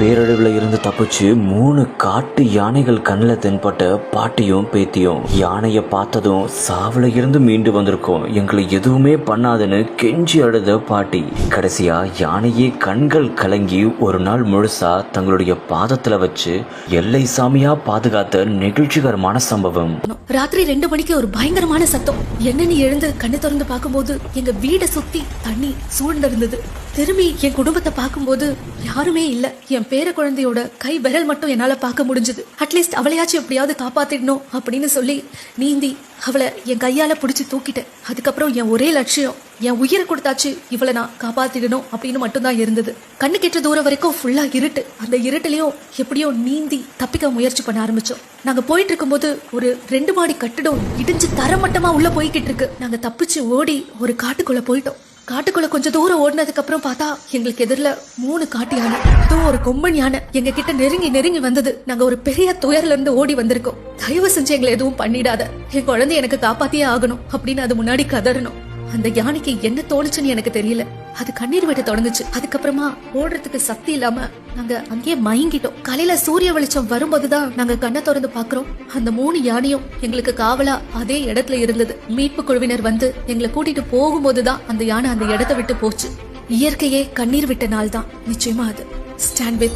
பேரழிவுல இருந்து தப்பிச்சு மூணு காட்டு யானைகள் கண்ணில் தென்பட்ட பாட்டியும் பேத்தியும். யானைய பார்த்ததும் சாவுல இருந்து மீண்டு வந்திருக்கோம். எங்களை எதுவுமே பண்ணாதுன்னு கெஞ்சி அழுத பாட்டி. கடைசியா யானையே கண்கள் கலங்கி ஒரு நாள் முழுசா தங்களுடைய பாதத்துல வச்சு எல்லை சாமியா பாதுகாத்த நெகிழ்ச்சிகரமான சம்பவம். ராத்திரி ரெண்டு மணிக்கு ஒரு பயங்கரமான சத்தம். என்னன்னு எழுந்து கண்ணு திறந்து பார்க்கும்போது எங்க வீடை சுத்தி தண்ணி சூழ்ந்திருந்தது. திரும்பி என் குடும்பத்தை பார்க்கும்போது யாருமே இல்ல. என் பேர குழந்தையோட கை விரல் மட்டும் என்னால பார்க்க முடிஞ்சது. அட்லீஸ்ட் அவளையாச்சும் எப்படியாவது காப்பாத்திடணும் அப்படின்னு சொல்லி நீந்தி அவளை என் கையால பிடிச்சி தூக்கிட்டேன். அதுக்கப்புறம் என் ஒரே லட்சியம் என் உயிரை கொடுத்தாச்சு இவளை நான் காப்பாத்திடணும் அப்படின்னு மட்டும்தான் இருந்தது. கண்ணு கெட்ட தூரம் வரைக்கும் ஃபுல்லா இருட்டு. அந்த இருட்டுலயும் எப்படியோ நீந்தி தப்பிக்க முயற்சி பண்ண ஆரம்பிச்சோம். நாங்க போயிட்டு இருக்கும்போது ஒரு ரெண்டு மாடி கட்டிடம் இடிஞ்சு தரமட்டமா உள்ள போய்கிட்டு இருக்கு. நாங்க தப்பிச்சு ஓடி ஒரு காட்டுக்குள்ள போயிட்டோம். காட்டுக்குள்ள கொஞ்சம் தூரம் ஓடினதுக்கு அப்புறம் பார்த்தா எங்களுக்கு எதிரில் மூணு காட்டு யானை அதுவும் ஒரு கொம்பன் யானை எங்க கிட்ட நெருங்கி நெருங்கி வந்தது. நாங்க ஒரு பெரிய துயர்ல இருந்து ஓடி வந்திருக்கோம். தயவு செஞ்சு எங்களை எதுவும் பண்ணிடாத. என் குழந்தை எனக்கு காப்பாத்தியே ஆகணும் அப்படின்னு அது முன்னாடி கதறணும். அந்த யானைக்கு என்ன தோணுச்சுன்னு எனக்கு தெரியல. அது கண்ணீர் விட தொடங்குச்சு. அதுக்கப்புறமா ஓடுறதுக்கு சக்தி இல்லாம நாங்க அங்கேயே மயங்கிட்டோம். காலையில சூரிய வெளிச்சம் வரும்போதுதான் நாங்க கண்ணை திறந்து பாக்குறோம் அந்த மூணு யானையும் எங்களுக்கு காவலா அதே இடத்துல இருந்தது. மீட்பு குழுவினர் வந்து எங்களை கூட்டிட்டு போகும்போதுதான் அந்த யானை அந்த இடத்த விட்டு போச்சு. இயற்கையே கண்ணீர் விட்ட நாள் தான் நிச்சயமா அது. Stand with